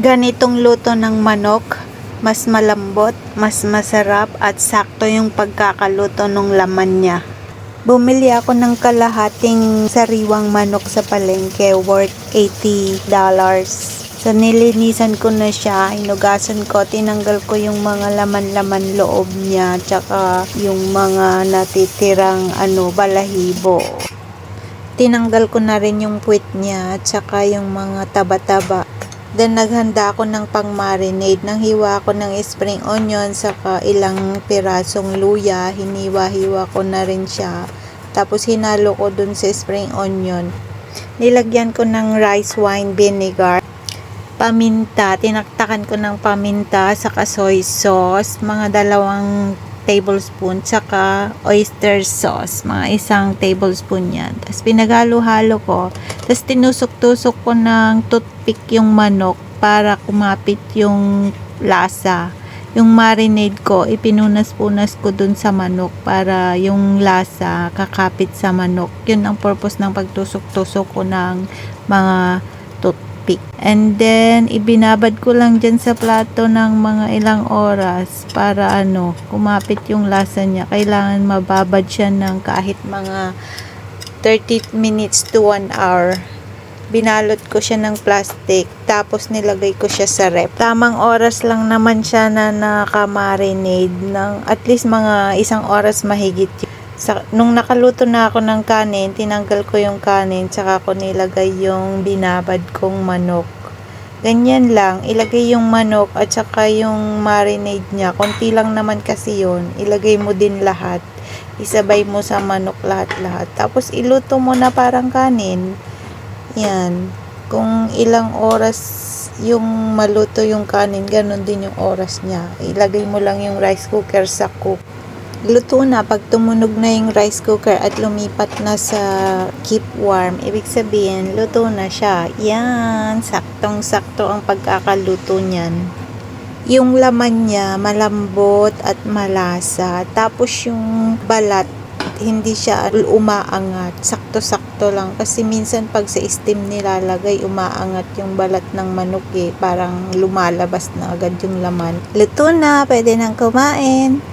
ganitong luto ng manok, mas malambot, mas masarap at sakto yung pagkakaluto ng laman niya. Bumili ako ng kalahating sariwang manok sa palengke worth $80. So nilinisan ko na siya, hinugasan ko, tinanggal ko yung mga laman-laman loob niya, tsaka yung mga natitirang ano, balahibo. Tinanggal ko na rin yung puwit niya, tsaka yung mga taba-taba. Then naghanda ako ng pang-marinade. Nang hiwa ako ng spring onion, saka ilang pirasong luya, hiniwa-hiwa ko na rin siya. Tapos hinalo ko dun sa spring onion. Nilagyan ko ng rice wine vinegar paminta, tinaktakan ko ng paminta, saka soy sauce, mga dalawang tablespoon, saka oyster sauce, mga isang tablespoon yan. Tapos pinaghalo-halo ko, tapos tinusok-tusok ko ng toothpick yung manok para kumapit yung lasa. Yung marinade ko, ipinunas-punas ko dun sa manok para yung lasa kakapit sa manok. Yun ang purpose ng pagtusok-tusok ko ng mga toothpick. And then, ibinabad ko lang dyan sa plato ng mga ilang oras para ano, kumapit yung lasa niya. Kailangan mababad siya ng kahit mga 30 minutes to 1 hour. Binalot ko siya ng plastic, tapos nilagay ko siya sa rep. Tamang oras lang naman siya na nakamarinade ng at least mga isang oras mahigit sa, nung nakaluto na ako ng kanin, tinanggal ko yung kanin, tsaka ko nilagay yung binabad kong manok. Ganyan lang, ilagay yung manok at saka yung marinade niya. Konti lang naman kasi yon Ilagay mo din lahat. Isabay mo sa manok lahat-lahat. Tapos iluto mo na parang kanin. Yan. Kung ilang oras yung maluto yung kanin, ganun din yung oras niya. Ilagay mo lang yung rice cooker sa cook luto na pag tumunog na yung rice cooker at lumipat na sa keep warm. Ibig sabihin, luto na siya. Yan, saktong-sakto ang pagkakaluto niyan. Yung laman niya, malambot at malasa. Tapos yung balat, hindi siya umaangat. Sakto-sakto lang. Kasi minsan pag sa steam nilalagay, umaangat yung balat ng manok eh. Parang lumalabas na agad yung laman. Luto na, pwede nang kumain.